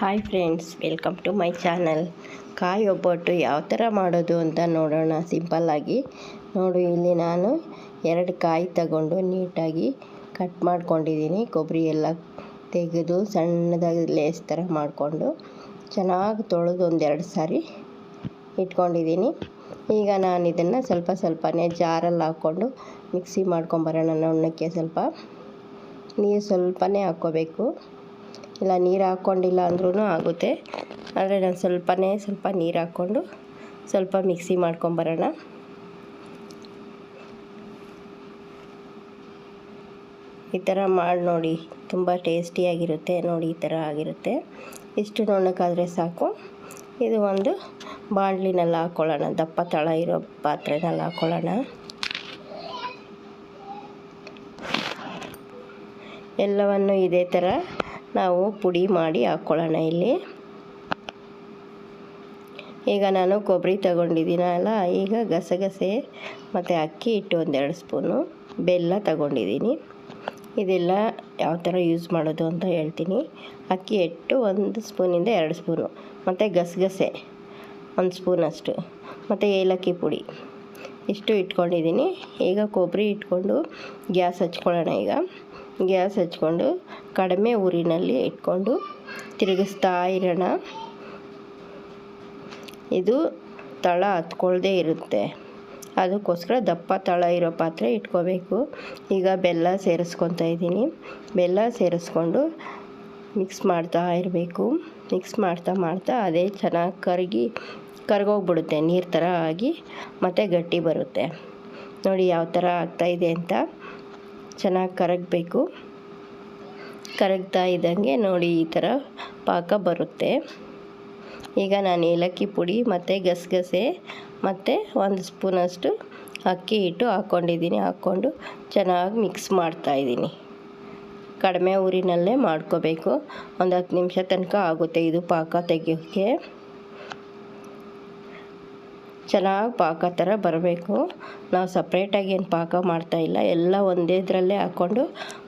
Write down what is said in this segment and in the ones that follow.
Hi friends welcome to my channel ಕಾಯಿ ಒಬ್ಬಟ್ಟು ಯಾವ ಥರ ಮಾಡೋದು ಅಂತ ನೋಡೋಣ. ಸಿಂಪಲ್ಲಾಗಿ ನೋಡು, ಇಲ್ಲಿ ನಾನು ಎರಡು ಕಾಯಿ ತಗೊಂಡು ನೀಟಾಗಿ ಕಟ್ ಮಾಡ್ಕೊಂಡಿದ್ದೀನಿ. ಕೊಬ್ಬರಿ ಎಲ್ಲ ತೆಗೆದು ಸಣ್ಣದಾಗಿ ಲೇಸ್ ಥರ ಮಾಡಿಕೊಂಡು ಚೆನ್ನಾಗಿ ತೊಳೆದು ಒಂದೆರಡು ಸಾರಿ ಇಟ್ಕೊಂಡಿದ್ದೀನಿ. ಈಗ ನಾನು ಇದನ್ನು ಸ್ವಲ್ಪ ಸ್ವಲ್ಪನೇ ಜಾರಲ್ಲಿ ಹಾಕ್ಕೊಂಡು ಮಿಕ್ಸಿ ಮಾಡ್ಕೊಂಬರೋಣ ನುಣ್ಣಕ್ಕೆ ಸ್ವಲ್ಪ ನೀರು ಸ್ವಲ್ಪನೇ ಹಾಕ್ಕೋಬೇಕು. ಇಲ್ಲ ನೀರು ಹಾಕ್ಕೊಂಡಿಲ್ಲ ಅಂದ್ರೂ ಆಗುತ್ತೆ. ಆದರೆ ನಾನು ಸ್ವಲ್ಪನೇ ಸ್ವಲ್ಪ ನೀರು ಹಾಕ್ಕೊಂಡು ಸ್ವಲ್ಪ ಮಿಕ್ಸಿ ಮಾಡ್ಕೊಂಬರೋಣ. ಈ ಥರ ಮಾಡಿ ನೋಡಿ. ತುಂಬ ಟೇಸ್ಟಿಯಾಗಿರುತ್ತೆ. ನೋಡಿ, ಈ ಥರ ಆಗಿರುತ್ತೆ. ಇಷ್ಟು ನೋಡೋಕ್ಕಾದರೆ ಸಾಕು. ಇದು ಒಂದು ಬಾಣಲಿನಲ್ಲಿ ಹಾಕ್ಕೊಳ್ಳೋಣ ದಪ್ಪ ತಳ ಇರೋ ಪಾತ್ರೆನಲ್ಲಿ ಹಾಕ್ಕೊಳ್ಳೋಣ ಎಲ್ಲವನ್ನು ಇದೇ ಥರ ನಾವು ಪುಡಿ ಮಾಡಿ ಹಾಕ್ಕೊಳ್ಳೋಣ ಇಲ್ಲಿ. ಈಗ ನಾನು ಕೊಬ್ಬರಿ ತಗೊಂಡಿದ್ದೀನಲ್ಲ, ಈಗ ಗಸಗಸೆ ಮತ್ತು ಅಕ್ಕಿ ಹಿಟ್ಟು ಒಂದೆರಡು ಸ್ಪೂನು, ಬೆಲ್ಲ ತಗೊಂಡಿದ್ದೀನಿ. ಇದೆಲ್ಲ ಯಾವ ಥರ ಯೂಸ್ ಮಾಡೋದು ಅಂತ ಹೇಳ್ತೀನಿ. ಅಕ್ಕಿ ಹಿಟ್ಟು ಒಂದು ಸ್ಪೂನಿಂದ ಎರಡು ಸ್ಪೂನು, ಮತ್ತು ಗಸಗಸೆ ಒಂದು ಸ್ಪೂನಷ್ಟು, ಮತ್ತು ಏಲಕ್ಕಿ ಪುಡಿ. ಇಷ್ಟು ಇಟ್ಕೊಂಡಿದ್ದೀನಿ. ಈಗ ಕೊಬ್ಬರಿ ಇಟ್ಕೊಂಡು ಗ್ಯಾಸ್ ಹಚ್ಕೊಳ್ಳೋಣ ಈಗ. ಗ್ಯಾಸ್ ಹಚ್ಕೊಂಡು ಕಡಿಮೆ ಊರಿನಲ್ಲಿ ಇಟ್ಕೊಂಡು ತಿರುಗಿಸ್ತಾ ಇರೋಣ. ಇದು ತಳ ಹತ್ಕೊಳ್ದೇ ಇರುತ್ತೆ. ಅದಕ್ಕೋಸ್ಕರ ದಪ್ಪ ತಳ ಇರೋ ಪಾತ್ರೆ ಇಟ್ಕೋಬೇಕು. ಈಗ ಬೆಲ್ಲ ಸೇರಿಸ್ಕೊತಾ ಇದ್ದೀನಿ. ಬೆಲ್ಲ ಸೇರಿಸ್ಕೊಂಡು ಮಿಕ್ಸ್ ಮಾಡ್ತಾ ಇರಬೇಕು. ಮಿಕ್ಸ್ ಮಾಡ್ತಾ ಮಾಡ್ತಾ ಅದೇ ಚೆನ್ನಾಗಿ ಕರಗಿ, ಕರ್ಗೋಗ್ಬಿಡುತ್ತೆ. ನೀರು ಥರ ಆಗಿ ಮತ್ತು ಗಟ್ಟಿ ಬರುತ್ತೆ. ನೋಡಿ ಯಾವ ಥರ ಆಗ್ತಾಯಿದೆ ಅಂತ. ಚೆನ್ನಾಗಿ ಕರಗಬೇಕು. ಕರಗ್ತಾ ಇದ್ದಂಗೆ ನೋಡಿ ಈ ಥರ ಪಾಕ ಬರುತ್ತೆ. ಈಗ ನಾನು ಏಲಕ್ಕಿ ಪುಡಿ ಮತ್ತು ಗಸಗಸೆ ಮತ್ತು ಒಂದು ಸ್ಪೂನಷ್ಟು ಅಕ್ಕಿ ಹಿಟ್ಟು ಹಾಕ್ಕೊಂಡಿದ್ದೀನಿ ಹಾಕ್ಕೊಂಡು ಚೆನ್ನಾಗಿ ಮಿಕ್ಸ್ ಮಾಡ್ತಾಯಿದ್ದೀನಿ ಕಡಿಮೆ ಊರಿನಲ್ಲೇ ಮಾಡ್ಕೋಬೇಕು. ಒಂದು ಹತ್ತು ನಿಮಿಷ ತನಕ ಆಗುತ್ತೆ ಇದು ಪಾಕ ತೆಗಿಯೋಕ್ಕೆ. ಚೆನ್ನಾಗಿ ಪಾಕ ಥರ ಬರಬೇಕು. ನಾವು ಸಪ್ರೇಟಾಗಿ ಏನು ಪಾಕ ಮಾಡ್ತಾಯಿಲ್ಲ ಎಲ್ಲ ಒಂದೇ ಇದರಲ್ಲೇ ಹಾಕ್ಕೊಂಡು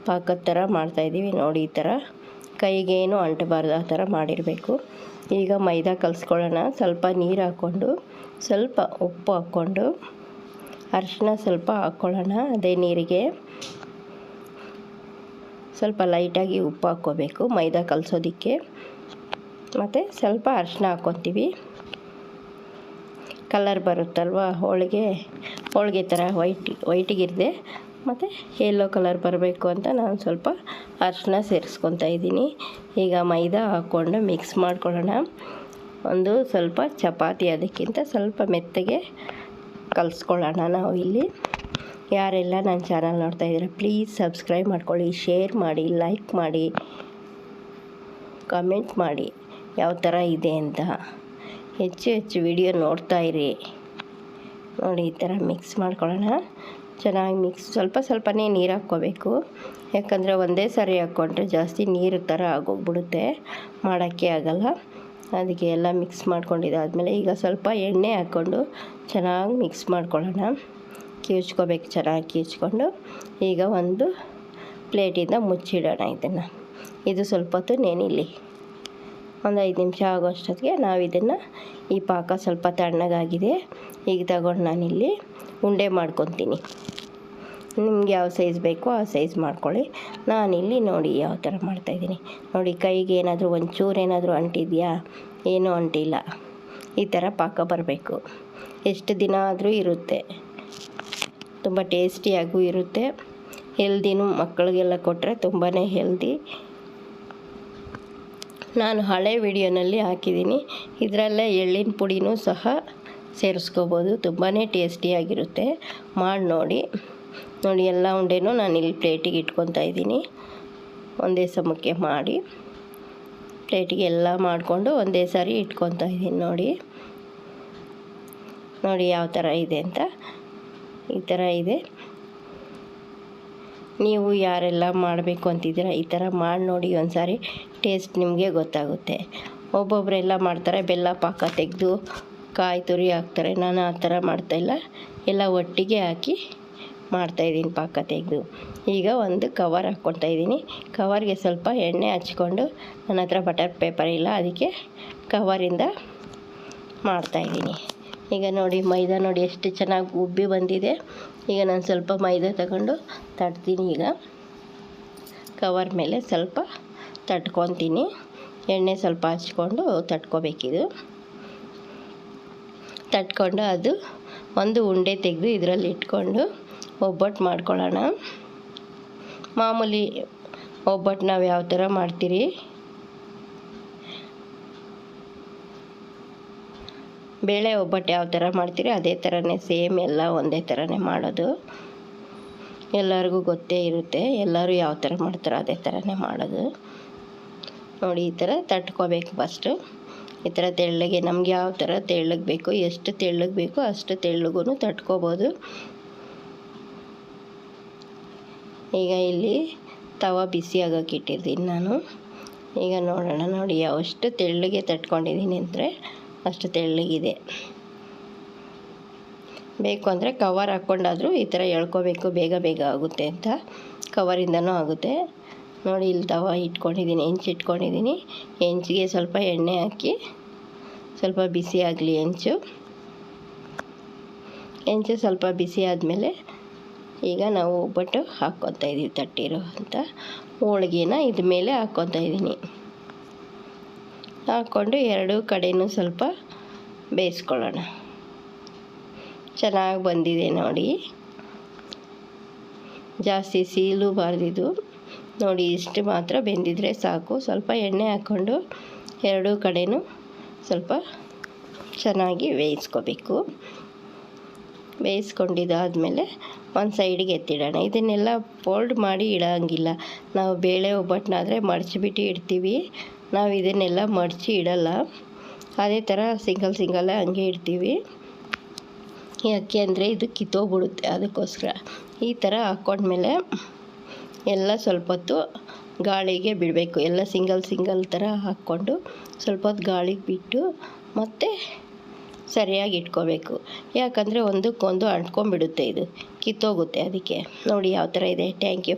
ಪಾಕದ ಥರ ಮಾಡ್ತಾಯಿದ್ದೀವಿ ನೋಡಿ ಈ ಥರ. ಕೈಗೇನು ಅಂಟಬಾರ್ದು ಆ ಥರ ಮಾಡಿರಬೇಕು. ಈಗ ಮೈದಾ ಕಲಿಸ್ಕೊಳ್ಳೋಣ. ಸ್ವಲ್ಪ ನೀರು ಹಾಕ್ಕೊಂಡು, ಸ್ವಲ್ಪ ಉಪ್ಪು ಹಾಕ್ಕೊಂಡು ಅರಿಶಿನ ಸ್ವಲ್ಪ ಹಾಕ್ಕೊಳ್ಳೋಣ ಅದೇ ನೀರಿಗೆ. ಸ್ವಲ್ಪ ಲೈಟಾಗಿ ಉಪ್ಪು ಹಾಕ್ಕೋಬೇಕು ಮೈದಾ ಕಲಿಸೋದಕ್ಕೆ. ಮತ್ತು ಸ್ವಲ್ಪ ಅರಿಶಿನ ಹಾಕ್ಕೊತೀವಿ. ಕಲರ್ ಬರುತ್ತಲ್ವ? ಹೋಳಿಗೆ ಹೋಳಿಗೆ ಥರ ವೈಟ್ ವೈಟಿಗಿರದೆ ಮತ್ತು ಯೆಲ್ಲೋ ಕಲರ್ ಬರಬೇಕು ಅಂತ ನಾನು ಸ್ವಲ್ಪ ಅರಿಶಿನ ಸೇರಿಸ್ಕೊತಾ ಇದ್ದೀನಿ. ಈಗ ಮೈದಾ ಹಾಕ್ಕೊಂಡು ಮಿಕ್ಸ್ ಮಾಡ್ಕೊಳ್ಳೋಣ. ಒಂದು ಸ್ವಲ್ಪ ಚಪಾತಿ ಅದಕ್ಕಿಂತ ಸ್ವಲ್ಪ ಮೆತ್ತಗೆ ಕಲಿಸ್ಕೊಳ್ಳೋಣ ನಾವು ಇಲ್ಲಿ. ಯಾರೆಲ್ಲ ನನ್ನ ಚಾನಲ್ ನೋಡ್ತಾ ಇದ್ದೀರಾ ಪ್ಲೀಸ್ ಸಬ್ಸ್ಕ್ರೈಬ್ ಮಾಡ್ಕೊಳ್ಳಿ ಶೇರ್ ಮಾಡಿ ಲೈಕ್ ಮಾಡಿ ಕಮೆಂಟ್ ಮಾಡಿ. ಯಾವ ಥರ ಇದೆ ಅಂತ. ಹೆಚ್ಚು ಹೆಚ್ಚು ವಿಡಿಯೋ ನೋಡ್ತಾ ಇರಿ. ನೋಡಿ, ಈ ಥರ ಮಿಕ್ಸ್ ಮಾಡ್ಕೊಳ್ಳೋಣ. ಚೆನ್ನಾಗಿ ಮಿಕ್ಸ್ ಸ್ವಲ್ಪ ಸ್ವಲ್ಪನೇ ನೀರು ಹಾಕ್ಕೋಬೇಕು. ಯಾಕಂದರೆ ಒಂದೇ ಸಾರಿ ಹಾಕ್ಕೊಂಡ್ರೆ ಜಾಸ್ತಿ ನೀರು ಥರ ಆಗೋಗ್ಬಿಡುತ್ತೆ. ಮಾಡೋಕ್ಕೆ ಆಗಲ್ಲ. ಅದಕ್ಕೆ ಎಲ್ಲ ಮಿಕ್ಸ್ ಮಾಡ್ಕೊಂಡಿದ್ದಾದಮೇಲೆ ಈಗ ಸ್ವಲ್ಪ ಎಣ್ಣೆ ಹಾಕ್ಕೊಂಡು ಚೆನ್ನಾಗಿ ಮಿಕ್ಸ್ ಮಾಡ್ಕೊಳ್ಳೋಣ. ಕಿವುಚ್ಕೋಬೇಕು ಚೆನ್ನಾಗಿ ಕಿವುಚ್ಕೊಂಡು ಈಗ ಒಂದು ಪ್ಲೇಟಿಂದ ಮುಚ್ಚಿಡೋಣ ಇದನ್ನು. ಇದು ಸ್ವಲ್ಪ ಹೊತ್ತು ನೆನಿಲಿ. ಒಂದು ಐದು ನಿಮಿಷ ಆಗೋಷ್ಟೊತ್ತಿಗೆ ನಾವು ಇದನ್ನು ಈ ಪಾಕ ಸ್ವಲ್ಪ ತಣ್ಣಗಾಗಿದೆ. ಈಗ ತಗೊಂಡು ನಾನಿಲ್ಲಿ ಉಂಡೆ ಮಾಡ್ಕೊತೀನಿ. ನಿಮ್ಗೆ ಯಾವ ಸೈಜ್ ಬೇಕೋ ಆ ಸೈಜ್ ಮಾಡ್ಕೊಳ್ಳಿ. ನಾನಿಲ್ಲಿ ನೋಡಿ ಯಾವ ಥರ ಮಾಡ್ತಾಯಿದ್ದೀನಿ ನೋಡಿ, ಕೈಗೆ ಏನಾದರೂ ಒಂಚೂರು ಏನಾದರೂ ಅಂಟಿದೆಯಾ? ಏನೂ ಅಂಟಿಲ್ಲ. ಈ ಥರ ಪಾಕ ಬರಬೇಕು. ಎಷ್ಟು ದಿನ ಆದರೂ ಇರುತ್ತೆ. ತುಂಬ ಟೇಸ್ಟಿಯಾಗೂ ಇರುತ್ತೆ. ಹೆಲ್ದಿನೂ ಮಕ್ಕಳಿಗೆಲ್ಲ ಕೊಟ್ಟರೆ ತುಂಬಾ ಹೆಲ್ದಿ. ನಾನು ಹಳೆ ವಿಡಿಯೋನಲ್ಲಿ ಹಾಕಿದ್ದೀನಿ. ಇದರಲ್ಲೇ ಎಳ್ಳಿನ ಪುಡಿನೂ ಸಹ ಸೇರಿಸ್ಕೋಬೋದು. ತುಂಬಾ ಟೇಸ್ಟಿಯಾಗಿರುತ್ತೆ. ಮಾಡಿ ನೋಡಿ. ನೋಡಿ, ಎಲ್ಲ ಉಂಡೆನೂ ನಾನು ಇಲ್ಲಿ ಪ್ಲೇಟಿಗೆ ಇಟ್ಕೊತಾ ಇದ್ದೀನಿ. ಒಂದೇ ಸಮಕ್ಕೆ ಮಾಡಿ. ಪ್ಲೇಟಿಗೆ ಎಲ್ಲ ಮಾಡಿಕೊಂಡು ಒಂದೇ ಸಾರಿ ಇಟ್ಕೊತಾ ಇದ್ದೀನಿ ನೋಡಿ. ನೋಡಿ, ಯಾವ ಥರ ಇದೆ ಅಂತ. ಈ ಥರ ಇದೆ. ನೀವು ಯಾರೆಲ್ಲ ಮಾಡಬೇಕು ಅಂತಿದ್ದೀರಾ, ಈ ಥರ ಮಾಡಿ ನೋಡಿ ಒಂದು ಸಾರಿ ಟೇಸ್ಟ್ ನಿಮಗೆ ಗೊತ್ತಾಗುತ್ತೆ. ಒಬ್ಬೊಬ್ಬರೆಲ್ಲ ಮಾಡ್ತಾರೆ, ಬೆಲ್ಲ ಪಾಕ ತೆಗೆದು ಕಾಯಿ ತುರಿ ಹಾಕ್ತಾರೆ. ನಾನು ಆ ಥರ ಮಾಡ್ತಾಯಿಲ್ಲ ಎಲ್ಲ ಒಟ್ಟಿಗೆ ಹಾಕಿ ಮಾಡ್ತಾಯಿದ್ದೀನಿ ಪಾಕ ತೆಗೆದು. ಈಗ ಒಂದು ಕವರ್ ಹಾಕ್ಕೊತಾ ಇದ್ದೀನಿ. ಕವರ್ಗೆ ಸ್ವಲ್ಪ ಎಣ್ಣೆ ಹಚ್ಕೊಂಡು ನನ್ನ ಹತ್ರ ಬಟರ್ ಪೇಪರ್ ಇಲ್ಲ, ಅದಕ್ಕೆ ಕವರಿಂದ ಮಾಡ್ತಾಯಿದ್ದೀನಿ ಈಗ ನೋಡಿ ಮೈದಾ ನೋಡಿ ಎಷ್ಟು ಚೆನ್ನಾಗಿ ಉಬ್ಬಿ ಬಂದಿದೆ. ಈಗ ನಾನು ಸ್ವಲ್ಪ ಮೈದಾ ತಗೊಂಡು ತಟ್ತೀನಿ ಈಗ. ಕವರ್ ಮೇಲೆ ಸ್ವಲ್ಪ ತಟ್ಕೊತೀನಿ. ಎಣ್ಣೆ ಸ್ವಲ್ಪ ಹಚ್ಕೊಂಡು ತಟ್ಕೋಬೇಕಿದು. ತಟ್ಕೊಂಡು ಅದು ಒಂದು ಉಂಡೆ ತೆಗೆದು ಇದರಲ್ಲಿ ಇಟ್ಕೊಂಡು ಒಬ್ಬಟ್ಟು ಮಾಡ್ಕೊಳ್ಳೋಣ. ಮಾಮೂಲಿ ಒಬ್ಬಟ್ಟು ನಾವು ಯಾವ ಥರ ಮಾಡ್ತೀರಿ? ಬೇಳೆ ಒಬ್ಬಟ್ಟು ಯಾವ ಥರ ಮಾಡ್ತೀರಿ ಅದೇ ಥರನೇ ಸೇಮ್ ಎಲ್ಲ ಒಂದೇ ಥರನೇ ಮಾಡೋದು. ಎಲ್ಲರಿಗೂ ಗೊತ್ತೇ ಇರುತ್ತೆ ಎಲ್ಲರೂ ಯಾವ ಥರ ಮಾಡ್ತಾರೋ ಅದೇ ಥರನೇ ಮಾಡೋದು. ನೋಡಿ ಈ ಥರ ತಟ್ಕೋಬೇಕು ಫಸ್ಟು ಈ ಥರ ತೆಳ್ಳಗೆ ನಮ್ಗೆ ಯಾವ ಥರ ತೆಳ್ಳಗೆ ಬೇಕು, ಎಷ್ಟು ತೆಳ್ಳಗೆ ಬೇಕೋ ಅಷ್ಟು ತೆಳ್ಳಗೂ ತಟ್ಕೋಬೋದು. ಈಗ ಇಲ್ಲಿ ತವ ಬಿಸಿ ಆಗೋಕೆ ಇಟ್ಟಿದ್ದೀನಿ ನಾನು. ಈಗ ನೋಡೋಣ ನೋಡಿ ಎಷ್ಟು ತೆಳ್ಳಗೆ ತಟ್ಕೊಂಡಿದ್ದೀನಿ ಅಂದರೆ ಅಷ್ಟು ತೆಳ್ಳಗಿದೆ. ಬೇಕು ಅಂದರೆ ಕವರ್ ಹಾಕ್ಕೊಂಡಾದರೂ ಈ ಥರ ಎಳ್ಕೋಬೇಕು, ಬೇಗ ಬೇಗ ಆಗುತ್ತೆ ಅಂತ ಕವರಿಂದನೂ ಆಗುತ್ತೆ. ನೋಡಿ ಇಲ್ಲಿ ತವ ಇಟ್ಕೊಂಡಿದ್ದೀನಿ, ಹೆಂಚು ಇಟ್ಕೊಂಡಿದ್ದೀನಿ. ಹೆಂಚಿಗೆ ಸ್ವಲ್ಪ ಎಣ್ಣೆ ಹಾಕಿ, ಸ್ವಲ್ಪ ಬಿಸಿ ಆಗಲಿ ಹೆಂಚು. ಹೆಂಚು ಸ್ವಲ್ಪ ಬಿಸಿ ಆದಮೇಲೆ ಈಗ ನಾವು ಒಬ್ಬಟ್ಟು ಹಾಕ್ಕೊತಾ ಇದ್ದೀವಿ ತಟ್ಟಿರೋ ಅಂತ. ಹೋಳ್ಗೆನ ಇದ ಮೇಲೆ ಹಾಕ್ಕೊತಾ ಇದ್ದೀನಿ ಹಾಕ್ಕೊಂಡು ಎರಡೂ ಕಡೆಯೂ ಸ್ವಲ್ಪ ಬೇಯಿಸ್ಕೊಳ್ಳೋಣ. ಚೆನ್ನಾಗಿ ಬಂದಿದೆ ನೋಡಿ. ಜಾಸ್ತಿ ಸೀಲು ಬಾರ್ದಿದ್ದು. ನೋಡಿ, ಇಷ್ಟು ಮಾತ್ರ ಬೆಂದಿದ್ರೆ ಸಾಕು. ಸ್ವಲ್ಪ ಎಣ್ಣೆ ಹಾಕ್ಕೊಂಡು ಎರಡೂ ಕಡೆಯೂ ಸ್ವಲ್ಪ ಚೆನ್ನಾಗಿ ಬೇಯಿಸ್ಕೋಬೇಕು. ಬೇಯಿಸ್ಕೊಂಡಿದ್ದಾದಮೇಲೆ ಒಂದು ಸೈಡಿಗೆ ಎತ್ತಿಡೋಣ. ಇದನ್ನೆಲ್ಲ ಫೋಲ್ಡ್ ಮಾಡಿ ಇಡೋಂಗಿಲ್ಲ. ನಾವು ಬೇಳೆ ಒಬ್ಬಟ್ಟನ್ನಾದರೆ ಮಡಚಿಬಿಟ್ಟು ಇಡ್ತೀವಿ. ನಾವು ಇದನ್ನೆಲ್ಲ ಮಡಚಿ ಇಡಲ್ಲ. ಅದೇ ಥರ ಸಿಂಗಲ್ ಸಿಂಗಲ್ಲೇ ಹಂಗೆ ಇಡ್ತೀವಿ. ಯಾಕೆ ಅಂದರೆ ಇದು ಕಿತ್ತೋಗ್ಬಿಡುತ್ತೆ ಅದಕ್ಕೋಸ್ಕರ. ಈ ಥರ ಹಾಕ್ಕೊಂಡ್ಮೇಲೆ ಎಲ್ಲ ಸ್ವಲ್ಪ ಹೊತ್ತು ಗಾಳಿಗೆ ಬಿಡಬೇಕು. ಎಲ್ಲ ಸಿಂಗಲ್ ಸಿಂಗಲ್ ಥರ ಹಾಕ್ಕೊಂಡು ಸ್ವಲ್ಪ ಹೊತ್ತು ಗಾಳಿಗೆ ಬಿಟ್ಟು ಮತ್ತೆ ಸರಿಯಾಗಿ ಇಟ್ಕೋಬೇಕು. ಯಾಕಂದರೆ ಒಂದಕ್ಕೊಂದು ಅಂಟ್ಕೊಂಡ್ಬಿಡುತ್ತೆ ಇದು. ಕಿತ್ತೋಗುತ್ತೆ ಅದಕ್ಕೆ. ನೋಡಿ ಯಾವ ಥರ ಇದೆ. Thank you